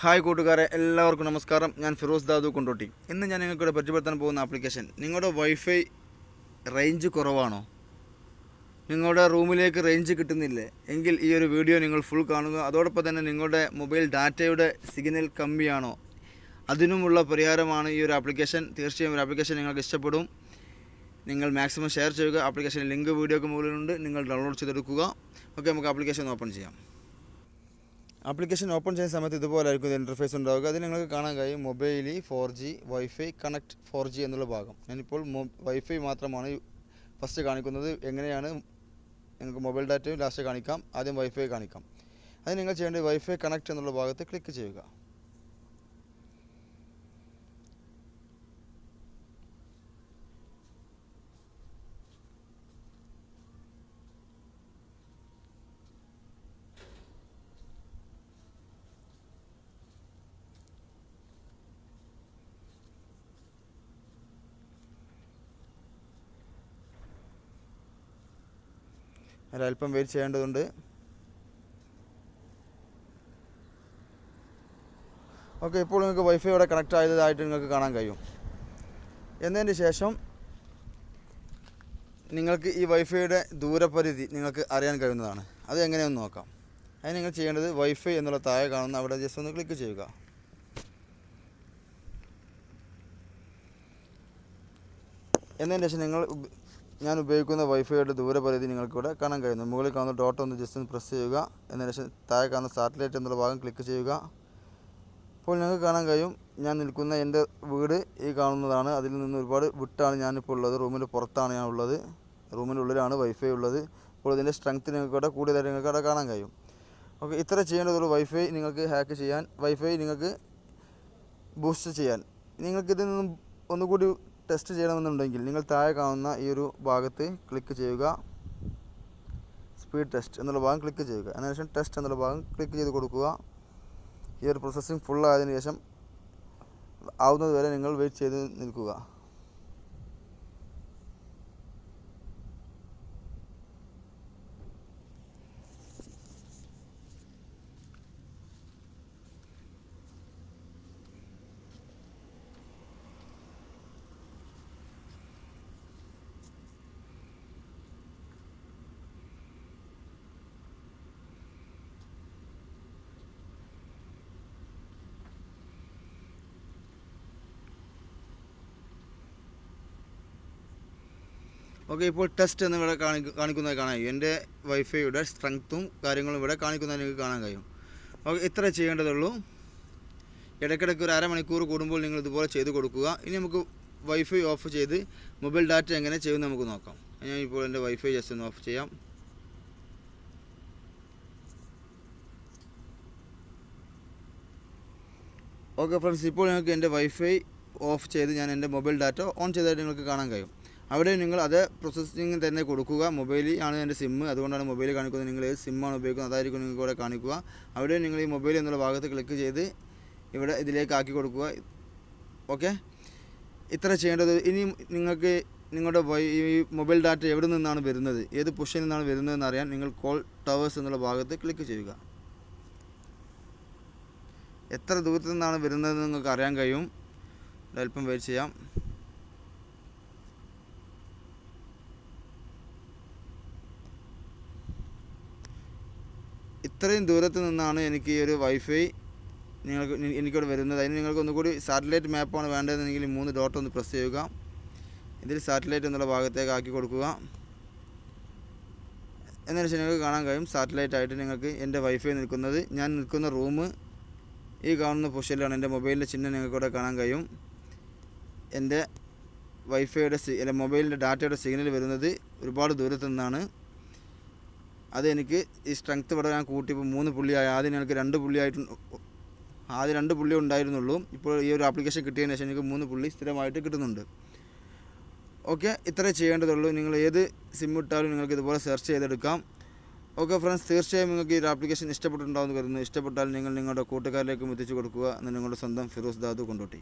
Hi കൂട്ടുകാരെ എല്ലാവർക്കും നമസ്കാരം. ഞാൻ ഫിറോസ് ദാദു കൊണ്ടോട്ടി. ഇന്ന് ഞാൻ നിങ്ങൾക്കിവിടെ പരിചയപ്പെടുത്താൻ പോകുന്ന ആപ്ലിക്കേഷൻ നിങ്ങളുടെ വൈഫൈ റേഞ്ച് കുറവാണോ? നിങ്ങളുടെ റൂമിലേക്ക് റേഞ്ച് കിട്ടുന്നില്ലേ? എങ്കിൽ ഈ ഒരു വീഡിയോ നിങ്ങൾ ഫുൾ കാണുക. അതോടൊപ്പം തന്നെ നിങ്ങളുടെ മൊബൈൽ ഡാറ്റയുടെ സിഗ്നൽ കമ്മിയാണോ? അതിനുമുള്ള പരിഹാരമാണ് ഈ ഒരു ആപ്ലിക്കേഷൻ തീർച്ചയായും ഒരു ആപ്ലിക്കേഷൻ നിങ്ങൾക്ക് ഇഷ്ടപ്പെടും. നിങ്ങൾ മാക്സിമം ഷെയർ ചെയ്യുക. ആപ്ലിക്കേഷൻ ലിങ്ക് വീഡിയോക്ക് മുകളിലുണ്ട്. നിങ്ങൾ ഡൗൺലോഡ് ചെയ്തെടുക്കുക. ഓക്കെ നമുക്ക് ആപ്ലിക്കേഷൻ ഓപ്പൺ ചെയ്യാം. ആപ്ലിക്കേഷൻ ഓപ്പൺ ചെയ്യുന്ന സമയത്ത് ഇതുപോലായിരിക്കും ഇന്റർഫേസ് ഉണ്ടാവുക. അത് നിങ്ങൾക്ക് കാണാൻ കഴിയും. Mobile four G wifi connect four G എന്നുള്ള ഭാഗം. ഞാനിപ്പോൾ വൈഫൈ മാത്രമാണ് ഫസ്റ്റ് കാണിക്കുന്നത്. എങ്ങനെയാണ് നിങ്ങൾക്ക് മൊബൈൽ ഡാറ്റയും ലാസ്റ്റ് കാണിക്കാം. ആദ്യം വൈഫൈ കാണിക്കാം. അത് നിങ്ങൾ ചെയ്യേണ്ടത് വൈഫൈ കണക്ട് എന്നുള്ള ഭാഗത്ത് ക്ലിക്ക് ചെയ്യുക. ഒരല്പം വെയിറ്റ് ചെയ്യേണ്ടതുണ്ട്. ഓക്കെ ഇപ്പോൾ നിങ്ങൾക്ക് വൈഫൈ ഇവിടെ കണക്ട് ആയതായിട്ട് നിങ്ങൾക്ക് കാണാൻ കഴിയും. എന്നതിന് ശേഷം നിങ്ങൾക്ക് ഈ വൈഫൈയുടെ ദൂരപരിധി നിങ്ങൾക്ക് അറിയാൻ കഴിയുന്നതാണ്. അത് എങ്ങനെയൊന്ന് നോക്കാം. അതിന് നിങ്ങൾ ചെയ്യേണ്ടത് വൈഫൈ എന്നുള്ള താഴെ കാണുന്ന അവിടെ ജസ്റ്റ് ഒന്ന് ക്ലിക്ക് ചെയ്യുക. എന്നതിന് ശേഷം നിങ്ങൾ ഞാൻ ഉപയോഗിക്കുന്ന വൈഫൈയുടെ ദൂരപരിധി നിങ്ങൾക്കിവിടെ കാണാൻ കഴിയുന്നു. മുകളിൽ കാണുന്ന ഡോട്ട് ഒന്ന് ജസ്റ്റ് ഒന്ന് പ്രസ് ചെയ്യുക. എന്നതിന് ശേഷം താഴെ കാണുന്ന സാറ്റലൈറ്റ് എന്നുള്ള ഭാഗം ക്ലിക്ക് ചെയ്യുക. അപ്പോൾ നിങ്ങൾക്ക് കാണാൻ കഴിയും ഞാൻ നിൽക്കുന്ന എന്റെ വീട് ഈ കാണുന്നതാണ്. അതിൽ നിന്ന് ഒരുപാട് വിട്ടാണ് ഞാനിപ്പോൾ ഉള്ളത്. റൂമിന്റെ പുറത്താണ് ഞാൻ ഉള്ളത്. റൂമിന്റെ ഉള്ളിലാണ് വൈഫൈ ഉള്ളത്. അപ്പോൾ ഇതിന്റെ സ്ട്രെങ്ത് നിങ്ങൾക്കിവിടെ കൂടുതലായിട്ട് നിങ്ങൾക്ക് അവിടെ കാണാൻ കഴിയും. ഓക്കെ ഇത്ര ചെയ്യേണ്ടതുള്ളൂ വൈഫൈ നിങ്ങൾക്ക് ഹാക്ക് ചെയ്യാൻ വൈഫൈ നിങ്ങൾക്ക് ബൂസ്റ്റ് ചെയ്യാൻ. നിങ്ങൾക്കിതിൽ നിന്നും ഒന്നുകൂടി ടെസ്റ്റ് ചെയ്യണമെന്നുണ്ടെങ്കിൽ നിങ്ങൾ താഴെ കാണുന്ന ഈ ഒരു ഭാഗത്ത് ക്ലിക്ക് ചെയ്യുക. സ്പീഡ് ടെസ്റ്റ് എന്നുള്ള ഭാഗം ക്ലിക്ക് ചെയ്യുക. അതിനുശേഷം ടെസ്റ്റ് എന്നുള്ള ഭാഗം ക്ലിക്ക് ചെയ്ത് കൊടുക്കുക. ഈ ഒരു പ്രോസസ്സിംഗ് ഫുള്ളായതിനു ശേഷം ആവുന്നതുവരെ നിങ്ങൾ വെയിറ്റ് ചെയ്ത് നിൽക്കുക. ഓക്കെ ഇപ്പോൾ ടെസ്റ്റ് എന്ന് ഇവിടെ കാണി കാണിക്കുന്നത് കാണാൻ കഴിയും. എന്റെ വൈഫൈയുടെ സ്ട്രെങ്ത്തും കാര്യങ്ങളും ഇവിടെ കാണിക്കുന്നത് നിങ്ങൾക്ക് കാണാൻ കഴിയും. ഓക്കെ ഇത്ര ചെയ്യേണ്ടതുള്ളൂ. ഇടയ്ക്കിടയ്ക്ക് ഒരു അരമണിക്കൂർ കൂടുമ്പോൾ നിങ്ങൾ ഇതുപോലെ ചെയ്ത് കൊടുക്കുക. ഇനി നമുക്ക് വൈഫൈ ഓഫ് ചെയ്ത് മൊബൈൽ ഡാറ്റ എങ്ങനെ ചെയ്യുമെന്ന് നമുക്ക് നോക്കാം. ഞാൻ ഇപ്പോൾ എന്റെ വൈഫൈ ജസ്റ്റ് ഒന്ന് ഓഫ് ചെയ്യാം. ഓക്കെ ഫ്രണ്ട്സ് ഇപ്പോൾ നിങ്ങൾക്ക് എന്റെ വൈഫൈ ഓഫ് ചെയ്ത് ഞാൻ എന്റെ മൊബൈൽ ഡാറ്റ ഓൺ ചെയ്തതായിട്ട് നിങ്ങൾക്ക് കാണാൻ കഴിയും. അവിടെ നിങ്ങൾ അത് പ്രോസസ്സിങ് തന്നെ കൊടുക്കുക. മൊബൈലിൽ ആണ് എന്റെ സിമ്മ് അതുകൊണ്ടാണ് മൊബൈൽ കാണിക്കുന്നത്. നിങ്ങൾ ഏത് സിമ്മാണ് ഉപയോഗിക്കുന്നത് അതായിരിക്കും നിങ്ങൾക്ക് ഇവിടെ കാണിക്കുക. അവിടെ നിങ്ങൾ ഈ മൊബൈൽ എന്നുള്ള ഭാഗത്ത് ക്ലിക്ക് ചെയ്ത് ഇവിടെ ഇതിലേക്ക് ആക്കി കൊടുക്കുക. ഓക്കെ ഇത്ര ചെയ്യേണ്ടത്. ഇനി നിങ്ങൾക്ക് നിങ്ങളുടെ ഈ മൊബൈൽ ഡാറ്റ എവിടെ നിന്നാണ് വരുന്നത്? ഏത് പുഷിൽ നിന്നാണ് വരുന്നതെന്ന് അറിയാൻ നിങ്ങൾ കോൾ ടവേഴ്സ് എന്നുള്ള ഭാഗത്ത് ക്ലിക്ക് ചെയ്യുക. എത്ര ദൂരത്തു നിന്നാണ് വരുന്നതെന്ന് നിങ്ങൾക്ക് അറിയാൻ കഴിയും. അല്പം വെയിറ്റ് ചെയ്യാം. ഇത്രയും ദൂരത്ത് നിന്നാണ് എനിക്ക് ഈ ഒരു വൈഫൈ നിങ്ങൾക്ക് എനിക്കിവിടെ വരുന്നത്. അതിന് നിങ്ങൾക്ക് ഒന്നുകൂടി സാറ്റലൈറ്റ് മാപ്പാണ് വേണ്ടതെന്നെങ്കിൽ മൂന്ന് ഡോട്ട് ഒന്ന് പ്രസ് ചെയ്യുക. ഇതിൽ സാറ്റലൈറ്റ് എന്നുള്ള ഭാഗത്തേക്ക് ആക്കി കൊടുക്കുക. എന്നു വെച്ചാൽ നിങ്ങൾക്ക് കാണാൻ കഴിയും. സാറ്റലൈറ്റ് ആയിട്ട് നിങ്ങൾക്ക് എന്റെ വൈഫൈ നിൽക്കുന്നത്. ഞാൻ നിൽക്കുന്ന റൂം ഈ കാണുന്ന പൊസിഷനിലാണ്. എന്റെ മൊബൈലിന്റെ ചിഹ്നം നിങ്ങൾക്ക് കാണാൻ കഴിയും. എന്റെ വൈഫൈയുടെ അല്ല മൊബൈലിന്റെ ഡാറ്റയുടെ സിഗ്നൽ വരുന്നത് ഒരുപാട് ദൂരത്തു നിന്നാണ്. അത് എനിക്ക് ഈ സ്ട്രെങ്ത് ഇവിടെ ഞാൻ കൂട്ടിയപ്പോൾ മൂന്ന് പുള്ളിയായി. ആദ്യം എനിക്ക് രണ്ട് പുള്ളിയായിട്ട് ആദ്യം രണ്ട് പുള്ളി ഉണ്ടായിരുന്നുള്ളൂ. ഇപ്പോൾ ഈ ഒരു ആപ്ലിക്കേഷൻ കിട്ടിയതിന് ശേഷം എനിക്ക് മൂന്ന് പുള്ളി സ്ഥിരമായിട്ട് കിട്ടുന്നുണ്ട്. ഓക്കെ ഇത്രേ ചെയ്യേണ്ടതുള്ളൂ. നിങ്ങൾ ഏത് സിം ഇട്ടാലും നിങ്ങൾക്ക് ഇതുപോലെ സെർച്ച് ചെയ്തെടുക്കാം. ഓക്കെ ഫ്രണ്ട്സ് തീർച്ചയായും നിങ്ങൾക്ക് ഈ ആപ്ലിക്കേഷൻ ഇഷ്ടപ്പെട്ടിട്ടുണ്ടാവുമെന്ന് കരുതുന്നു. ഇഷ്ടപ്പെട്ടാൽ നിങ്ങൾ നിങ്ങളുടെ കൂട്ടുകാരിലേക്കും എത്തിച്ചു കൊടുക്കുക. എന്ന് നിങ്ങളുടെ സ്വന്തം ഫിറോസ് ദാദു കൊണ്ടോട്ടി.